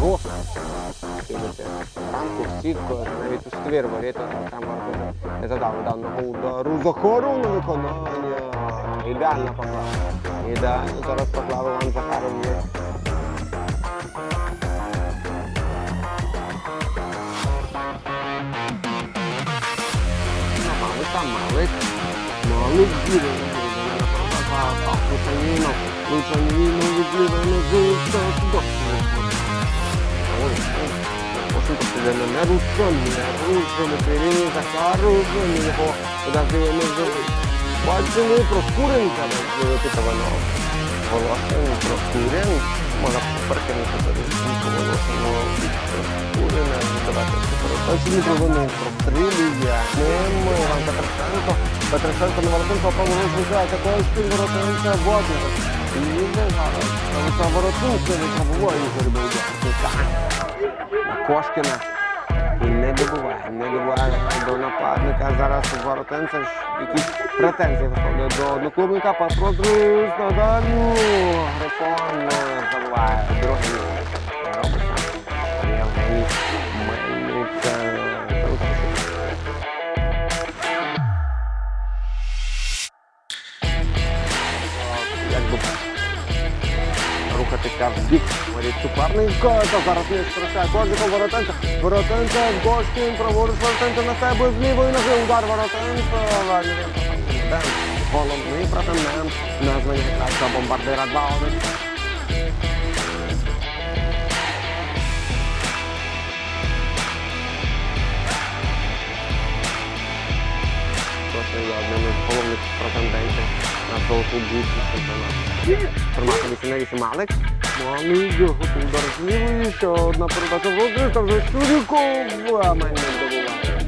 Го. Ранку сітко, навіть у ствір варіти, там не задав даного удару. Захаров на виконання. Ідеальна поклава. Ідеально зараз поклав Іван Захаров є. Малик малик. Малик зліва. Так, Лучаніно. Лучаніно відліва на золота. Ой, ой. Пошука піде не рушом, не рушом, Періні Захаров, його подожди, не живий. Бачимо, Проскуренка, Пітавано. Волосин, Проскурен. Можна перекинути туди віку волосину. Проскурена, давайте супероточені провини, прострілює. Ним Іван Петриченко. Петриченко на Воротинко пробував звичайно, також спін Воротинка водить. Це Воротинка не пробуває Ігор Бойдя. Кошкіна. Не добуває, не добуває до нападника. Зараз воротенця ж якісь претензії висловлює до одноклубника. Пас розрив на дальню. Грифон е, забуває. Другий. Євгеній рухатися в бік воріт зараз не втрачає Кожиков Воротенко. Воротенко, Гошкін, праворуч Воротенко на себе з лівої ноги. Удар Воротенко. Владимир Головний претендент на звання кращого бомбардира 2-1. Одним із головних претендентів на золоту бутку чемпіонату. Формати 8 Малик. Малик, готовий удар з лівої, ще одна передача в розрив, там вже Щуріков. А Мельник добуває.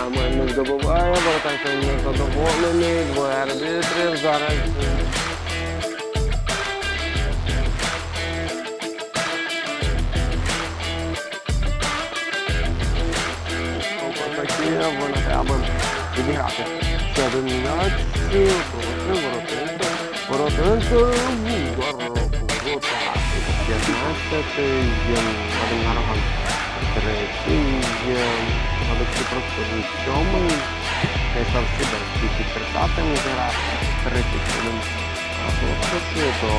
А Мельник добуває, Воротанця не задоволений, двоє арбітрів зараз. Такі вони треба відіграти. Ще один м'яч, воротинка, удар, ворота. 15-й, Вадим Нароган, третій, Олексій Прокурій, сьомий, Кейсар Сидорський під 30-м грав, 31 Слухачі, то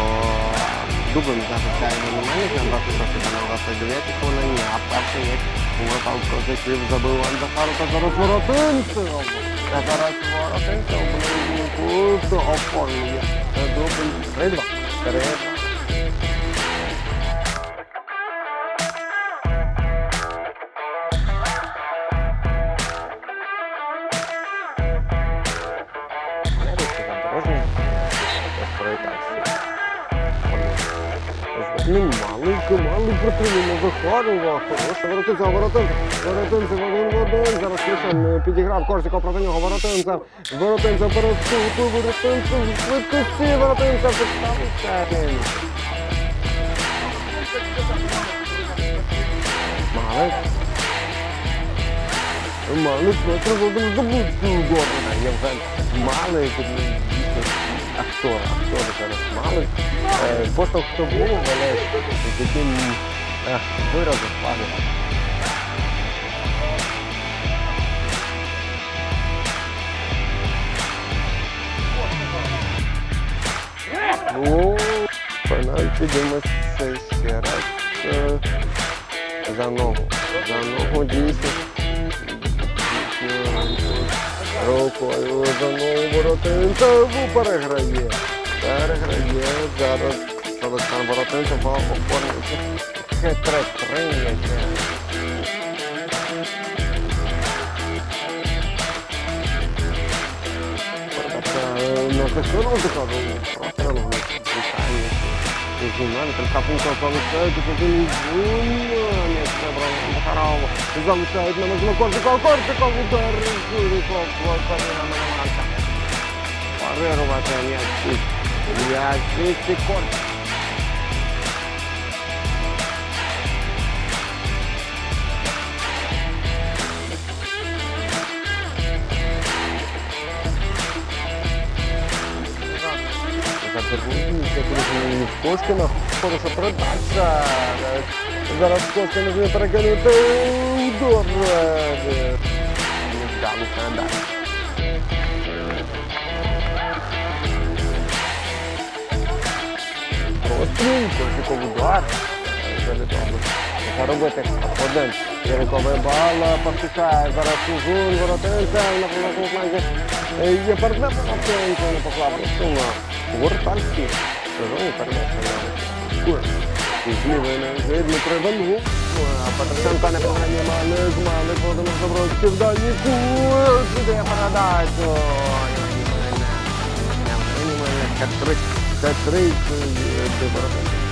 дублем захищає на 26 на 29 хвилині, а перший є воротал козаків забив Іван та зараз Воротинцев. Та зараз Воротинцев близько оформлює дубль 3-2. 3-2. Ним малик, малик протримано Захарова. Хороша воротинця, воротинця. Воротинця один в один. Зараз Кришан підіграв Корсиков проти нього. Воротинця. Воротинця переступив. Воротинця швидкості. Воротинця підставився. Малик. Малик Забудький Гордона. Євген Малик. Дійсно актор, актор зараз Малик. Е, Поштовх хто був, але з яким е, виразом пане. О, пенальті дивимося ще раз. Е, За ногу. За ногу дійсно. Рукою за ногу воротинця переграє. Переграє зараз Олександр Воротинцев оформлюється хитре прийняття. Передача на Костюру закладу. Просто звичайно. Зінан, Трикапунка залишають у один Зінан, Себран Захаров, залишають на можливо Коржиков, Коржиков, удар, Жириков, Карина Мономарка. Парирувати м'яч, м'яч, і Коржиков. Заборонюється дружині Кошкіна. Хороша передача. Зараз Кошкін може перекинути удар. Невдалу передачу. Простріл, Кошиков удар. Заробити один. Яриковий бал поспішає. Зараз Сузун, Воротинця. На фланзі є партнер Воротинця. Не поклав. Гуртальський. Сезоні передача на Кур. І з лівої ноги Дмитро Іванов. А Петросенко не програні Малик. Малик Володимир Забродський в дальній кут. Іде передачу. Хет-трик. Хет-трик. Де Воротинця.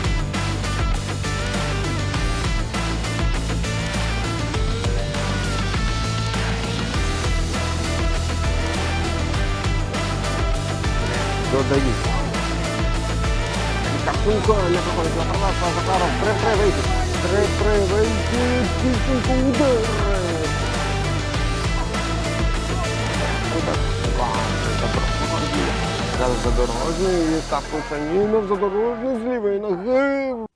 Додають. Картунко не проходить на права, Захаров, 3-3 вийти. 3-3 вийти, Кільченко удар. Удар. Зараз задорожний, Картунка Санінов, задорожний з лівої ноги.